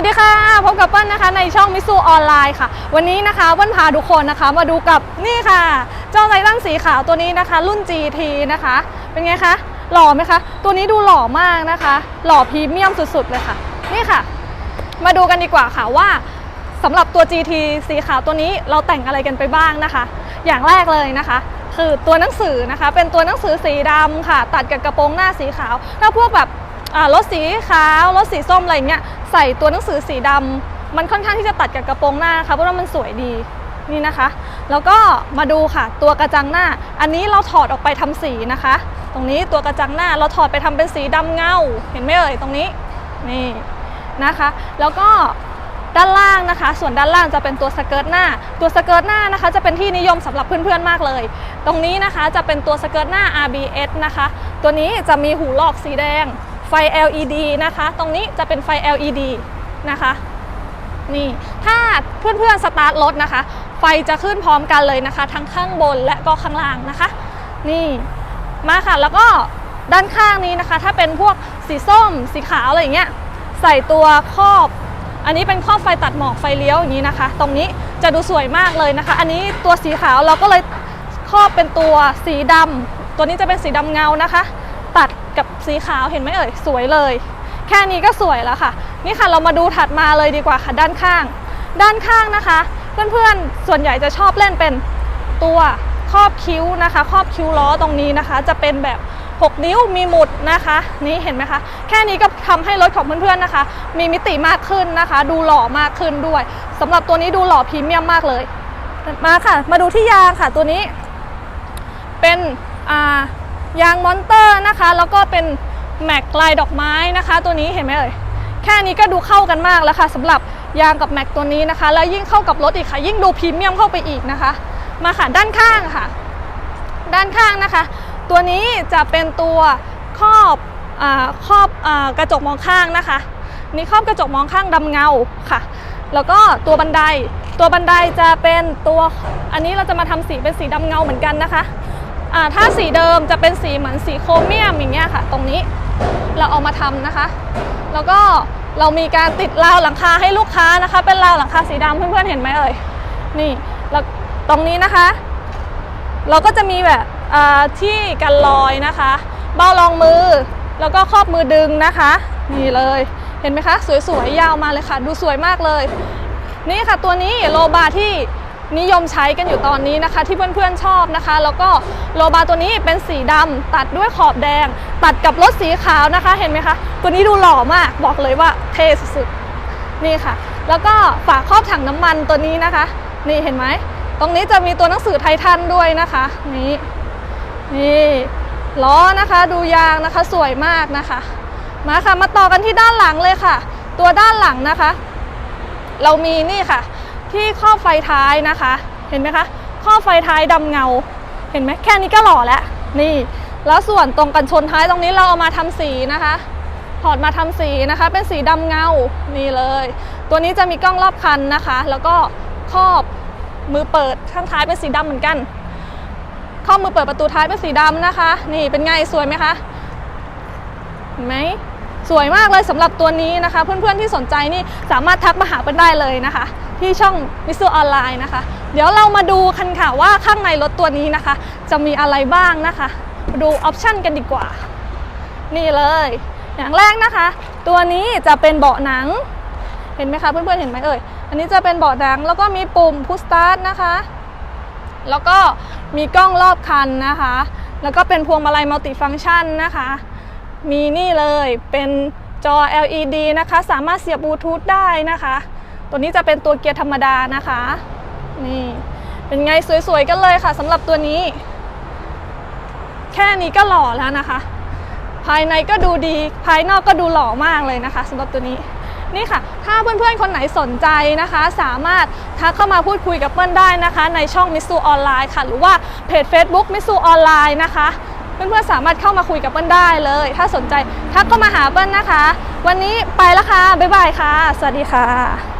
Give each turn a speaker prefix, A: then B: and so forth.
A: วัสดีค่ะพบกับเปิ้ลนะคะในช่องมิสูออนไลน์ค่ะ วันนี้นะคะเปิ้ลพาทุกคนนะคะ มาดูกับนี่ค่ะ เจ้าไททันสีขาวตัวนี้นะคะ รุ่น GT นะคะ เป็นไงคะหล่อไหมคะ ตัวนี้ดูหล่อมากนะคะ หล่อพรีเมียมสุดๆเลยค่ะ นี่ค่ะ มาดูกันดีกว่าค่ะว่าสำหรับตัว GT สีขาวตัวนี้เราแต่งอะไรกันไปบ้างนะคะ อย่างแรกเลยนะคะคือตัวหนังสือนะคะ เป็นตัวหนังสือสีดำค่ะ ตัดกับกระโปรงหน้าสีขาว ถ้าพวกแบบ รถสีขาวรถสีส้มอะไรอย่างเงี้ยใส่ตัวหนังสือสีดำมันค่อนข้างที่จะตัดกับกระโปรงหน้าค่ะเพราะว่ามันสวยดีนี่นะคะ แล้วก็มาดูค่ะ ตัวกระจังหน้า อันนี้เราถอดออกไปทำสีนะคะ ตรงนี้ตัวกระจังหน้าเราถอดไปทำเป็นสีดำเงาเห็นไหมเอ่ยตรงนี้นี่นะคะ แล้วก็ด้านล่างนะคะ ส่วนด้านล่างจะเป็นตัวสเกิร์ตหน้า ตัวสเกิร์ตหน้านะคะ จะเป็นที่นิยมสำหรับเพื่อนๆมากเลย ตรงนี้นะคะจะเป็นตัวสเกิร์ตหน้า RBS นะคะ ตัวนี้จะมีหูหลอกสีแดง ไฟ LED นะคะ ตรงนี้จะเป็นไฟ LED นะคะ นี่ ถ้าเพื่อนๆสตาร์ทรถนะคะ ไฟจะขึ้นพร้อมกันเลยนะคะ ทั้งข้างบนและก็ข้างล่างนะคะ นี่ มาค่ะ แล้วก็ด้านข้างนี้นะคะ ถ้าเป็นพวกสีส้ม สีขาวอะไรอย่างเงี้ย ใส่ตัวครอบ อันนี้เป็นครอบไฟตัดหมอกไฟเลี้ยวอย่างนี้นะคะ ตรงนี้จะดูสวยมากเลยนะคะ อันนี้ตัวสีขาวเราก็เลยครอบเป็นตัวสีดำตัวนี้จะเป็นสีดำเงานะคะ ตัดกับสีขาวเห็นไหมเอ่ยสวยเลย แค่นี้ก็สวยแล้วค่ะ นี่ค่ะเรามาดูถัดมาเลยดีกว่าค่ะด้านข้าง ด้านข้างนะคะ เพื่อนๆส่วนใหญ่จะชอบเล่นเป็นตัวครอบคิ้วนะคะครอบคิ้วล้อตรงนี้นะคะ จะเป็นแบบ 6 นิ้วมีหมุดนะคะ นี่เห็นไหมคะ แค่นี้ก็ทำให้รถของเพื่อนๆนะคะ มีมิติมากขึ้นนะคะ ดูหล่อมากขึ้นด้วยสำหรับตัวนี้ดูหล่อพรีเมียมมากเลย มาค่ะ มาดูที่ยางค่ะตัวนี้ ยางมอนเตอร์นะคะ แล้วก็เป็นแม็กลายดอกไม้นะคะ ตัวนี้เห็นไหมเอ่ยแค่นี้ก็ดูเข้ากันมากแล้วค่ะสำหรับยางกับแม็กตัวนี้นะคะ แล้วยิ่งเข้ากับรถอีกค่ะ ยิ่งดูพรีเมียมเข้าไปอีกนะคะ มาค่ะด้านข้างค่ะ ด้านข้างนะคะ ตัวนี้จะเป็นตัวครอบอาครอบอากระจกมองข้างนะคะนี่ครอบกระจกมองข้างดำเงาค่ะ แล้วก็ตัวบันไดตัวบันไดจะเป็นตัวอันนี้เราจะมาทำสีเป็นสีดำเงาเหมือนกันนะคะ อ่าถ้าสีเดิมจะเป็นสีเหมือนสีโครเมียมอย่างเงี้ยค่ะ ตรงนี้เราเอามาทำนะคะ แล้วก็เรามีการติดราวหลังคาให้ลูกค้านะคะ เป็นราวหลังคาสีดำเพื่อนๆเห็นไหมเอ่ยนี่แล้วตรงนี้นะคะ เราก็จะมีแบบที่กันรอยนะคะ เบ้ารองมือแล้วก็ครอบมือดึงนะคะ นี่เลยเห็นไหมคะ สวยๆยาวมาเลยค่ะ ดูสวยมากเลย นี่ค่ะตัวนี้โลบาที่ นิยมใช้กันอยู่ตอนนี้นะคะ ที่เพื่อนๆชอบนะคะ แล้วก็โลบาตัวนี้เป็นสีดำตัดด้วยขอบแดง ตัดกับรถสีขาวนะคะเห็นไหมคะ ตัวนี้ดูหล่อมากบอกเลยว่าเท่สุดๆนี่ค่ะ แล้วก็ฝาครอบถังน้ำมันตัวนี้นะคะ นี่เห็นไหมตรงนี้จะมีตัวหนังสือไททันด้วยนะคะนี่นี่ล้อนะคะดูยางนะคะสวยมากนะคะ มาค่ะมาต่อกันที่ด้านหลังเลยค่ะ ตัวด้านหลังนะคะ เรามีนี่ค่ะ ที่ครอบไฟท้ายนะคะ เห็นไหมคะครอบไฟท้ายดำเงา เห็นไหมแค่นี้ก็หล่อแล้วนี่ แล้วส่วนตรงกันชนท้ายตรงนี้เราเอามาทำสีนะคะถอดมาทำสีนะคะ เป็นสีดำเงานี่เลย ตัวนี้จะมีกล้องรอบคันนะคะ แล้วก็ครอบมือเปิดข้างท้ายเป็นสีดำเหมือนกันข้อมือเปิดประตูท้ายเป็นสีดำนะคะ นี่เป็นไงสวยไหมคะเห็นไหมสวยมากเลยสำหรับตัวนี้นะคะ เพื่อนๆที่สนใจนี่สามารถทักมาหาเปิ้ลได้เลยนะคะ ที่ช่องมิสูออนไลน์นะคะ เดี๋ยวเรามาดูกันค่ะว่าข้างในรถตัวนี้นะคะ จะมีอะไรบ้างนะคะมาดูออปชันกันดีกว่า นี่เลย อย่างแรกนะคะ ตัวนี้จะเป็นเบาะหนัง เห็นไหมคะเพื่อนๆเห็นไหมเอ่ย อันนี้จะเป็นเบาะหนังแล้วก็มีปุ่มพุชสตาร์ทนะคะ แล้วก็มีกล้องรอบคันนะคะ แล้วก็เป็นพวงมาลัยมัลติฟัง c t ชันนะคะ มีนี่เลยเป็นจอ LED นะคะ สามารถเสียบบลูทูธได้นะคะ ตัวนี้จะเป็นตัวเกียร์ธรรมดานะคะ นี่เป็นไงสวยๆกันเลยค่ะสำหรับตัวนี้ แค่นี้ก็หล่อแล้วนะคะ ภายในก็ดูดีภายนอกก็ดูหล่อมากเลยนะคะสำหรับตัวนี้นี่ค่ะ ถ้าเพื่อนๆ คนไหนสนใจนะคะ สามารถทักเข้ามาพูดคุยกับเปิ้ลได้นะคะ ในช่องมิสูออนไลน์ค่ะ หรือว่าเพจ Facebook มิสูออนไลน์นะคะ เพื่อนๆ สามารถเข้ามาคุยกับเปิ้ลได้เลย ถ้าสนใจทักเข้ามาหาเปิ้ลนะคะ วันนี้ไปแล้วค่ะ บ๊ายบายค่ะ สวัสดีค่ะ